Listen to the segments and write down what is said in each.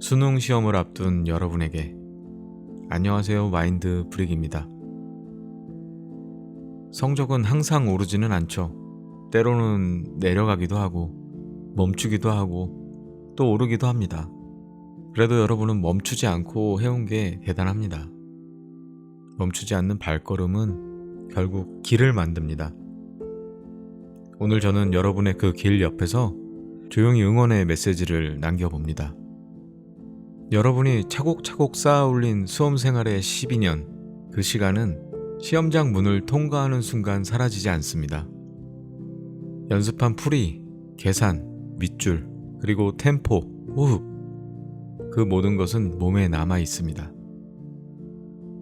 수능 시험을 앞둔 여러분에게 안녕하세요 마인드 브릭입니다. 성적은 항상 오르지는 않죠. 때로는 내려가기도 하고 멈추기도 하고 또 오르기도 합니다. 그래도 여러분은 멈추지 않고 해온 게 대단합니다. 멈추지 않는 발걸음은 결국 길을 만듭니다. 오늘 저는 여러분의 그 길 옆에서 조용히 응원의 메시지를 남겨봅니다. 여러분이 차곡차곡 쌓아 올린 수험 생활의 12년, 그 시간은 시험장 문을 통과하는 순간 사라지지 않습니다. 연습한 풀이, 계산, 밑줄, 그리고 템포, 호흡. 그 모든 것은 몸에 남아 있습니다.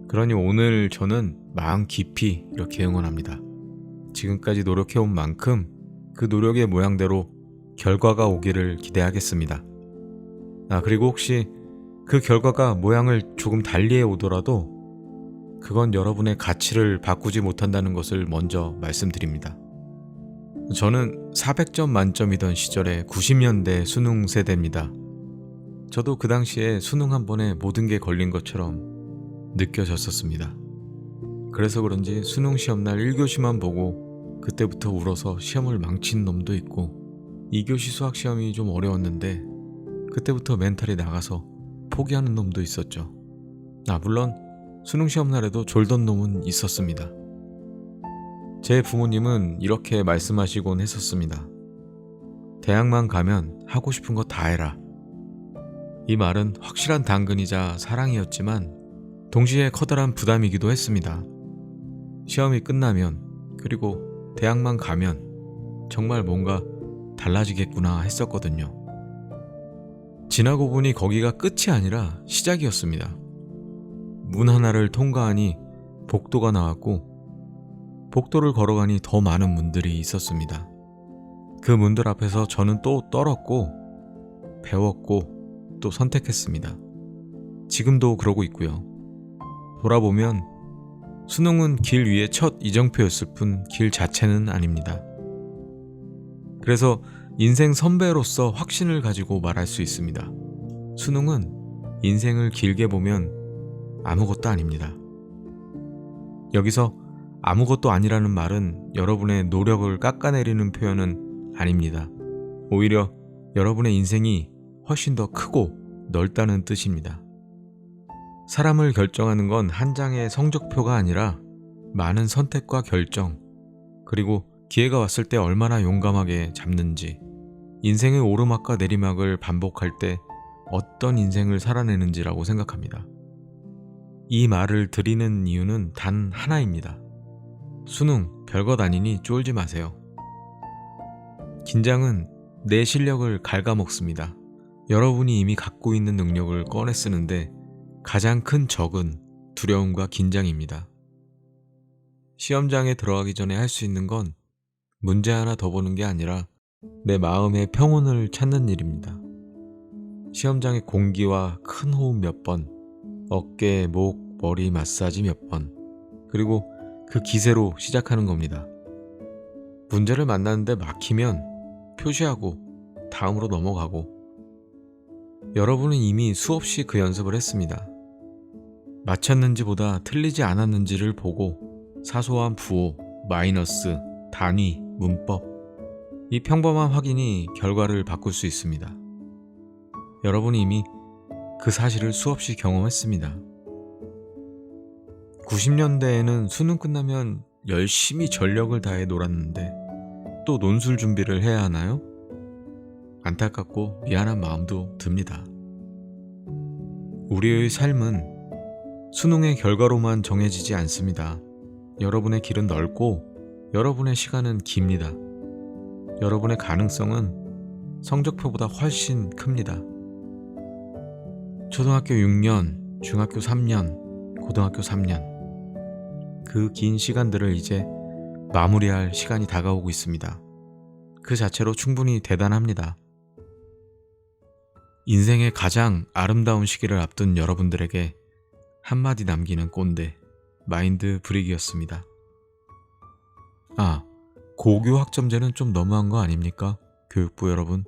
그러니 오늘 저는 마음 깊이 이렇게 응원합니다. 지금까지 노력해온 만큼 그 노력의 모양대로 결과가 오기를 기대하겠습니다. 아, 그리고 혹시 그 결과가 모양을 조금 달리해 오더라도 그건 여러분의 가치를 바꾸지 못한다는 것을 먼저 말씀드립니다. 저는 400점 만점이던 시절에 90년대 수능 세대입니다. 저도 그 당시에 수능 한 번에 모든 게 걸린 것처럼 느껴졌었습니다. 그래서 그런지 수능 시험날 1교시만 보고 그때부터 울어서 시험을 망친 놈도 있고 2교시 수학 시험이 좀 어려웠는데 그때부터 멘탈이 나가서 포기하는 놈도 있었죠. 아, 물론 수능 시험 날에도 졸던 놈은 있었습니다. 제 부모님은 이렇게 말씀하시곤 했었습니다. 대학만 가면 하고 싶은 거 다 해라. 이 말은 확실한 당근이자 사랑이었지만 동시에 커다란 부담이기도 했습니다. 시험이 끝나면 그리고 대학만 가면 정말 뭔가 달라지겠구나 했었거든요. 지나고 보니 거기가 끝이 아니라 시작이었습니다. 문 하나를 통과하니 복도가 나왔고 복도를 걸어가니 더 많은 문들이 있었습니다. 그 문들 앞에서 저는 또 떨었고 배웠고 또 선택했습니다. 지금도 그러고 있고요. 돌아보면 수능은 길 위의 첫 이정표였을 뿐 길 자체는 아닙니다. 그래서 인생 선배로서 확신을 가지고 말할 수 있습니다. 수능은 인생을 길게 보면 아무것도 아닙니다. 여기서 아무것도 아니라는 말은 여러분의 노력을 깎아내리는 표현은 아닙니다. 오히려 여러분의 인생이 훨씬 더 크고 넓다는 뜻입니다. 사람을 결정하는 건 한 장의 성적표가 아니라 많은 선택과 결정, 그리고 기회가 왔을 때 얼마나 용감하게 잡는지, 인생의 오르막과 내리막을 반복할 때 어떤 인생을 살아내는지라고 생각합니다. 이 말을 드리는 이유는 단 하나입니다. 수능 별것 아니니 쫄지 마세요. 긴장은 내 실력을 갉아먹습니다. 여러분이 이미 갖고 있는 능력을 꺼내 쓰는데 가장 큰 적은 두려움과 긴장입니다. 시험장에 들어가기 전에 할 수 있는 건 문제 하나 더 보는 게 아니라 내 마음의 평온을 찾는 일입니다. 시험장의 공기와 큰 호흡 몇 번, 어깨, 목, 머리 마사지 몇 번, 그리고 그 기세로 시작하는 겁니다. 문제를 만났는데 막히면 표시하고 다음으로 넘어가고 여러분은 이미 수없이 그 연습을 했습니다. 맞췄는지보다 틀리지 않았는지를 보고 사소한 부호, 마이너스, 단위, 문법, 이 평범한 확인이 결과를 바꿀 수 있습니다. 여러분이 이미 그 사실을 수없이 경험했습니다. 90년대에는 수능 끝나면 열심히 전력을 다해 놀았는데 또 논술 준비를 해야 하나요? 안타깝고 미안한 마음도 듭니다. 우리의 삶은 수능의 결과로만 정해지지 않습니다. 여러분의 길은 넓고 여러분의 시간은 깁니다. 여러분의 가능성은 성적표보다 훨씬 큽니다. 초등학교 6년, 중학교 3년, 고등학교 3년. 그 긴 시간들을 이제 마무리할 시간이 다가오고 있습니다. 그 자체로 충분히 대단합니다. 인생의 가장 아름다운 시기를 앞둔 여러분들에게 한마디 남기는 꼰대, 마인드 브릭이었습니다. 아, 고교 학점제는 좀 너무한 거 아닙니까? 교육부 여러분.